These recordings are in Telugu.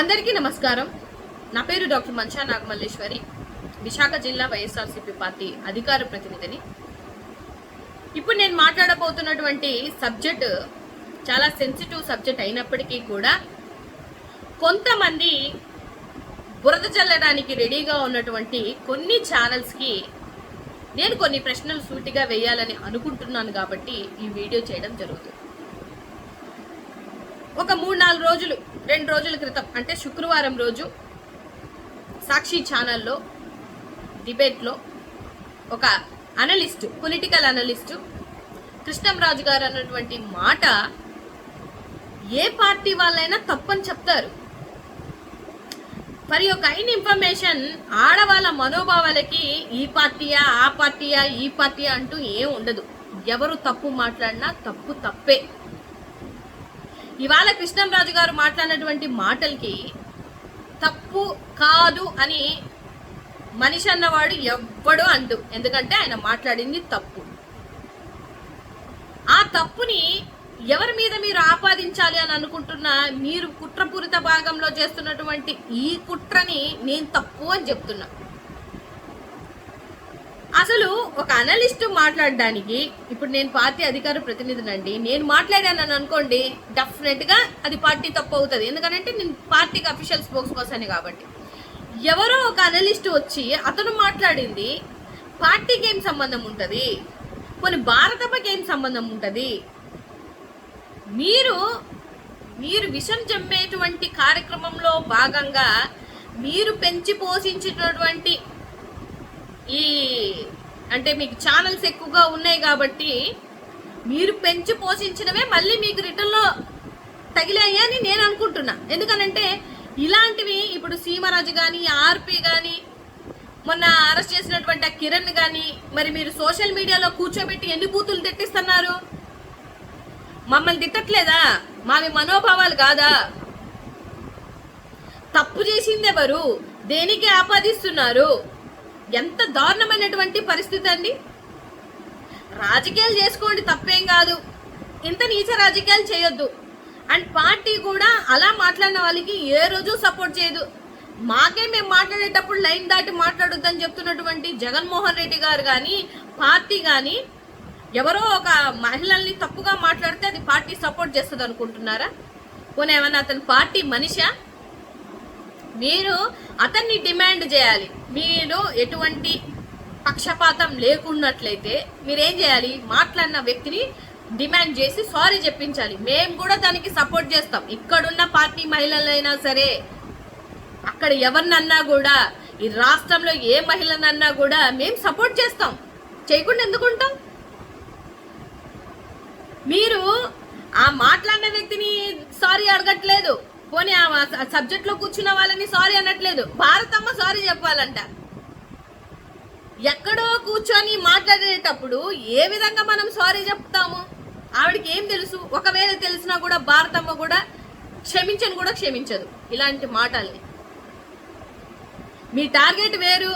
అందరికీ నమస్కారం. నా పేరు డాక్టర్ మంచా నాగమల్లేశ్వరి విశాఖ జిల్లా వైఎస్ఆర్సీపీ పార్టీ అధికార ప్రతినిధిని. ఇప్పుడు నేను మాట్లాడబోతున్నటువంటి సబ్జెక్ట్ చాలా సెన్సిటివ్ సబ్జెక్ట్ అయినప్పటికీ కూడా కొంతమంది బురద చల్లడానికి రెడీగా ఉన్నటువంటి కొన్ని ఛానల్స్కి నేను కొన్ని ప్రశ్నలు సూటిగా వేయాలని అనుకుంటున్నాను కాబట్టి ఈ వీడియో చేయడం జరుగుతుంది. ఒక మూడు నాలుగు రోజులు రెండు రోజుల క్రితం అంటే శుక్రవారం రోజు సాక్షి ఛానల్లో డిబేట్లో ఒక అనలిస్ట్ పొలిటికల్ అనలిస్టు కృష్ణంరాజు గారు అన్నటువంటి మాట ఏ పార్టీ వాళ్ళైనా తప్పని చెప్తారు. మరి ఒక అయిన ఇన్ఫర్మేషన్ ఆడవాళ్ళ మనోభావాలకి ఈ పార్టీయా ఆ పార్టీయా ఈ పార్టీయా అంటూ ఏం ఉండదు. ఎవరు తప్పు మాట్లాడినా తప్పు తప్పే. ఇవాళ కృష్ణంరాజు గారు మాట్లాడినటువంటి మాటలకి తప్పు కాదు అని మనిషి అన్నవాడు ఎవ్వడు అంటు ఎందుకంటే ఆయన మాట్లాడింది తప్పు. ఆ తప్పుని ఎవరి మీద మీరు ఆపాదించాలి అని అనుకుంటున్నా మీరు కుట్రపూరిత భాగంలో చేస్తున్నటువంటి ఈ కుట్రని నేను తప్పు అని చెప్తున్నా. అసలు ఒక అనలిస్ట్ మాట్లాడడానికి ఇప్పుడు నేను పార్టీ అధికార ప్రతినిధినండి నేను మాట్లాడానని అనుకోండి డెఫినెట్గా అది పార్టీ తప్పు అవుతుంది. ఎందుకంటే నేను పార్టీకి అఫీషియల్ స్పోక్స్ పర్సన్ కాబట్టి. ఎవరో ఒక అనలిస్ట్ వచ్చి అతను మాట్లాడింది పార్టీకి ఏం సంబంధం ఉంటుంది? కొన్ని భారతమ్మకి ఏం సంబంధం ఉంటుంది? మీరు మీరు విషం చెమ్మేటువంటి కార్యక్రమంలో భాగంగా మీరు పెంచి పోషించినటువంటి ఈ అంటే మీకు ఛానల్స్ ఎక్కువగా ఉన్నాయి కాబట్టి మీరు పెంచి పోషించినవే మళ్ళీ మీకు రిటర్న్లో తగిలాయని అని నేను అనుకుంటున్నా. ఎందుకనంటే ఇలాంటివి ఇప్పుడు సీమరాజు కానీ ఆర్పి కానీ మొన్న అరెస్ట్ చేసినటువంటి ఆ కిరణ్ కానీ మరి మీరు సోషల్ మీడియాలో కూర్చోబెట్టి ఎన్ని బూతులు తిట్టిస్తున్నారు? మమ్మల్ని తిట్టట్లేదా? మావి మనోభావాలు కాదా? తప్పు చేసిందెవరు? దేనికి ఆపాదిస్తున్నారు? ఎంత దారుణమైనటువంటి పరిస్థితి అండి? రాజకీయాలు చేసుకోండి తప్పేం కాదు. ఇంత నీచ రాజకీయాలు చేయొద్దు. అండ్ పార్టీ కూడా అలా మాట్లాడిన వాళ్ళకి ఏ రోజు సపోర్ట్ చేయదు. మాకే మేము మాట్లాడేటప్పుడు లైన్ దాటి మాట్లాడొద్దని చెప్తున్నటువంటి జగన్మోహన్ రెడ్డి గారు కానీ పార్టీ కానీ ఎవరో ఒక మహిళల్ని తప్పుగా మాట్లాడితే అది పార్టీ సపోర్ట్ చేస్తుంది అనుకుంటున్నారా పోనీ ఏమన్నా అతని పార్టీ మనిషా? మీరు అతన్ని డిమాండ్ చేయాలి. మీరు ఎటువంటి పక్షపాతం లేకున్నట్లయితే మీరేం చేయాలి? మాట్లాడిన వ్యక్తిని డిమాండ్ చేసి సారీ చెప్పించాలి. మేము కూడా దానికి సపోర్ట్ చేస్తాం. ఇక్కడున్న పార్టీ మహిళలైనా సరే అక్కడ ఎవరినన్నా కూడా ఈ రాష్ట్రంలో ఏ మహిళనన్నా కూడా మేము సపోర్ట్ చేస్తాం. చేయకుండా ఎందుకుంటాం మీరు ఆ మాట్లాడిన వ్యక్తిని సారీ అడగట్లేదు. పోనీ ఆ సబ్జెక్ట్లో కూర్చున్న వాళ్ళని సారీ అనట్లేదు. భారతమ్మ సారీ చెప్పాలంట. ఎక్కడో కూర్చొని మాట్లాడేటప్పుడు ఏ విధంగా మనం సారీ చెప్తాము? ఆవిడకి ఏం తెలుసు? ఒకవేళ తెలిసినా కూడా భారతమ్మ కూడా క్షమించను కూడా క్షమించదు. ఇలాంటి మాటల్ని. మీ టార్గెట్ వేరు.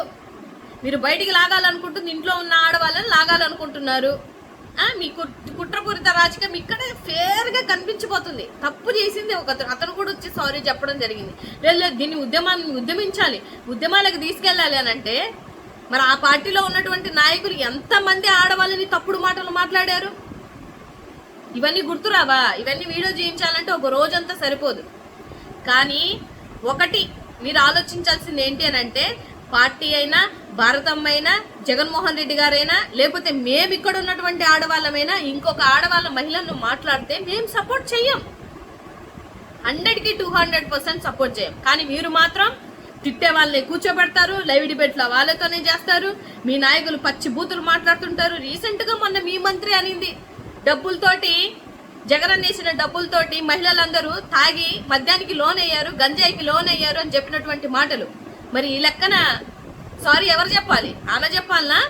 మీరు బయటికి లాగాలనుకుంటుంది ఇంట్లో ఉన్న ఆడవాళ్ళని లాగాలనుకుంటున్నారు. మీ కుట్- కుట్రపూరిత రాజకీయం ఇక్కడే ఫేర్గా కనిపించిపోతుంది. తప్పు చేసింది ఒక అతను అతను కూడా వచ్చి సారీ చెప్పడం జరిగింది. లేదు లేదు దీన్ని ఉద్యమాన్ని ఉద్యమించాలి. ఉద్యమాలకు తీసుకెళ్ళాలి అని అంటే మరి ఆ పార్టీలో ఉన్నటువంటి నాయకులు ఎంతమంది ఆడవాళ్ళని తప్పుడు మాటలు మాట్లాడారు? ఇవన్నీ గుర్తురావా? ఇవన్నీ వీడియో చేయించాలంటే ఒక రోజంతా సరిపోదు. కానీ ఒకటి మీరు ఆలోచించాల్సింది ఏంటి అని అంటే పార్టీ అయినా భారతమ్మ అయినా జగన్మోహన్ రెడ్డి గారైనా లేకపోతే మేము ఇక్కడ ఉన్నటువంటి ఆడవాళ్ళమైనా ఇంకొక ఆడవాళ్ళ మహిళలను మాట్లాడితే మేము సపోర్ట్ చెయ్యం. హండ్రెడ్కి టూ హండ్రెడ్ పర్సెంట్ సపోర్ట్ చేయం కానీ మీరు మాత్రం తిట్టే వాళ్ళని కూర్చోబెడతారు లైవ్ డిబేట్లో వాళ్ళతోనే చేస్తారు మీ నాయకులు పచ్చి బూతులు మాట్లాడుతుంటారు. రీసెంట్గా మొన్న మీ మంత్రి అనింది డబ్బులతోటి జగన్ వేసిన డబ్బులతోటి మహిళలందరూ తాగి మద్యానికి లోన్ అయ్యారు గంజాయికి లోన్ అయ్యారు అని చెప్పినటువంటి మాటలు. మరి ఈ లెక్కన సారీ ఎవరు చెప్పాలి? ఆమె చెప్పాలనా?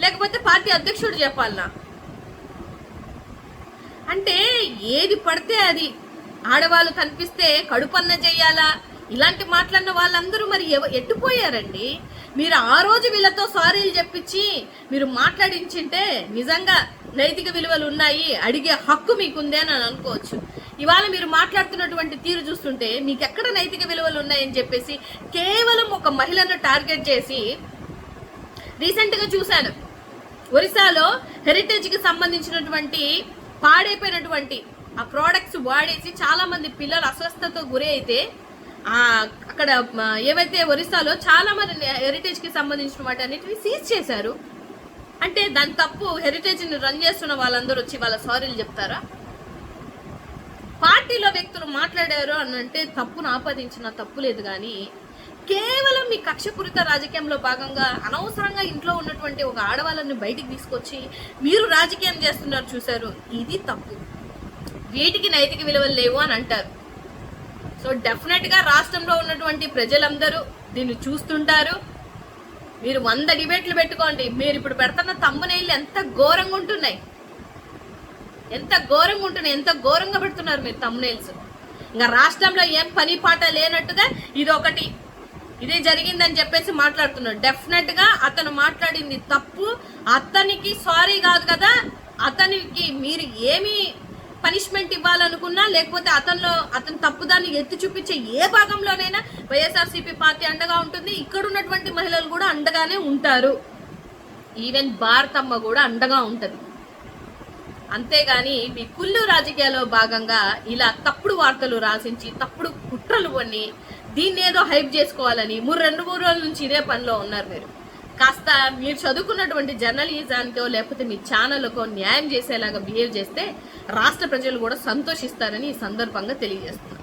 లేకపోతే పార్టీ అధ్యక్షుడు చెప్పాలనా? అంటే ఏది పడితే అది. ఆడవాళ్ళు కనిపిస్తే కడుపన్న చెయ్యాలా? ఇలాంటి మాట్లాడిన వాళ్ళందరూ మరి ఎవ ఎట్టుపోయారండి? మీరు ఆ రోజు వీళ్ళతో సారీలు చెప్పించి మీరు మాట్లాడించింటే నిజంగా నైతిక విలువలు ఉన్నాయి అడిగే హక్కు మీకుందే అని అనుకోవచ్చు. ఇవాళ మీరు మాట్లాడుతున్నటువంటి తీరు చూస్తుంటే మీకు ఎక్కడ నైతిక విలువలు ఉన్నాయని చెప్పేసి కేవలం ఒక మహిళను టార్గెట్ చేసి రీసెంట్గా చూశాను. ఒరిస్సాలో హెరిటేజ్కి సంబంధించినటువంటి పాడైపోయినటువంటి ఆ ప్రోడక్ట్స్ వాడేసి చాలామంది పిల్లలు అస్వస్థతతో గురి అయితే అక్కడ ఏవైతే ఒరిస్సాలో చాలా మంది సంబంధించిన వాటి అన్నిటిని సీజ్ చేశారు. అంటే దాని తప్పు హెరిటేజ్ని రన్ చేస్తున్న వాళ్ళందరూ వచ్చి వాళ్ళ సారీలు చెప్తారా? పార్టీలో వ్యక్తులు మాట్లాడారు అని అంటే తప్పును ఆపాదించిన తప్పు లేదు కానీ కేవలం మీ కక్షపూరిత రాజకీయంలో భాగంగా అనవసరంగా ఇంట్లో ఉన్నటువంటి ఒక ఆడవాళ్ళని బయటికి తీసుకొచ్చి మీరు రాజకీయం చేస్తున్నారు చూశారు. ఇది తప్పు. వీటికి నైతిక విలువలు లేవు అని అంటారు. సో డెఫినెట్గా రాష్ట్రంలో ఉన్నటువంటి ప్రజలందరూ దీన్ని చూస్తుంటారు. మీరు వంద డిబేట్లు పెట్టుకోండి. మీరు ఇప్పుడు పెడుతున్న తమ్మునేళ్ళు ఎంత ఘోరంగా ఉంటున్నాయి. ఎంత ఘోరంగా ఉంటున్నాయి ఎంత ఘోరంగా పెడుతున్నారు మీరు తమ్మునేల్స్ ఇంకా రాష్ట్రంలో ఏం పని పాట లేనట్టుగా ఇది ఒకటి. ఇదే జరిగిందని చెప్పేసి మాట్లాడుతున్నాడు. డెఫినెట్గా అతను మాట్లాడింది తప్పు. అతనికి సారీ కాదు కదా. అతనికి మీరు ఏమి పనిష్మెంట్ ఇవ్వాలనుకున్నా లేకపోతే అతనిలో అతని తప్పుదాన్ని ఎత్తి చూపించే ఏ భాగంలోనైనా వైఎస్ఆర్సీపీ పార్టీ అండగా ఉంటుంది. ఇక్కడ ఉన్నటువంటి మహిళలు కూడా అండగానే ఉంటారు. ఈవెన్ భారతమ్మ కూడా అండగా ఉంటుంది. అంతేగాని మీ కుళ్ళు రాజకీయాల్లో భాగంగా ఇలా తప్పుడు వార్తలు రాసించి తప్పుడు కుట్రలు కొన్ని దీన్ని ఏదో హైప్ చేసుకోవాలని మూడు రెండు మూడు రోజుల నుంచి ఇదే పనిలో ఉన్నారు మీరు. కాస్త మీరు చదువుకున్నటువంటి జర్నలిజానికో లేకపోతే మీ ఛానల్కో న్యాయం చేసేలాగా బిహేవ్ చేస్తే రాష్ట్ర ప్రజలు కూడా సంతోషిస్తారని ఈ సందర్భంగా తెలియజేస్తున్నారు